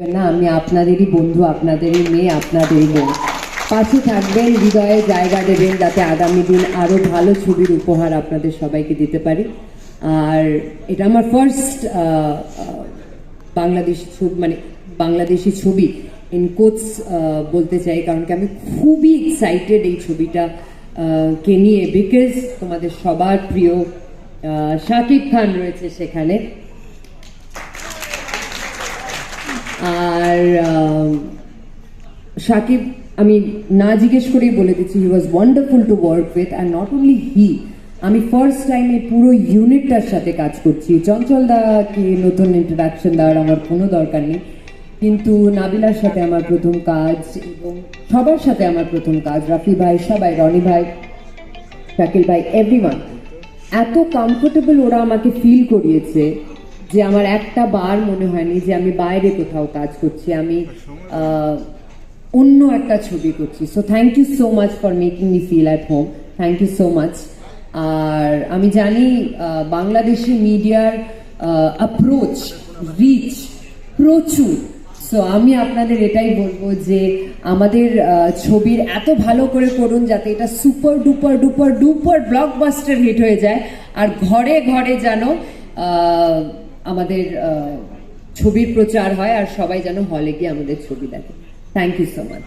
না, আমি আপনাদেরই বন্ধু, আপনাদেরই মেয়ে, আপনাদেরই বোন পাশে থাকবেন, হৃদয়ে জায়গা দেবেন, যাতে আগামী দিন আরও ভালো ছবির উপহার আপনাদের সবাইকে দিতে পারি। আর এটা আমার ফার্স্ট বাংলাদেশি ছবি মানে বাংলাদেশি ছবি ইন কোটস বলতে চাই, কারণ কি আমি খুবই এক্সাইটেড এই ছবিটা কে নিয়ে বিকজ তোমাদের সবার প্রিয় শাকিব খান রয়েছে সেখানে। আর সাকিব, আমি না জিজ্ঞেস করেই বলে দিচ্ছি he was wonderful to work with and not only he আমি ফার্স্ট টাইম এই পুরো ইউনিটটার সাথে কাজ করছি। চঞ্চল দাকে নতুন ইন্ট্রোডাকশন দেওয়ার আমার কোনো দরকার নেই। কিন্তু নাবিলার সাথে আমার প্রথম কাজ এবং সবার সাথে আমার প্রথম কাজ, রাফি ভাই, সবাই, রনি ভাই, শাকিল ভাই এভরিওয়ান এত কমফোর্টেবল ওরা আমাকে ফিল করিয়েছে। যে আমার একটা বার মনে হয়নি যে আমি বাইরে কোথাও কাজ করছি, আমি অন্য একটা ছবি করছি। So thank you so much for making me feel at home thank you so much আর আমি জানি বাংলাদেশি মিডিয়ার অ্যাপ্রোচ রিচ প্রচুর। সো আমি আপনাদের এটাই বলব যে আমাদের ছবির এত ভালো করে করুন যাতে এটা super duper duper duper blockbuster hit হয়ে যায়। আর ঘরে ঘরে যেন আমাদের ছবির প্রচার হয় আর সবাই যেন হলে গিয়ে আমাদের ছবি দেখে। Thank you so much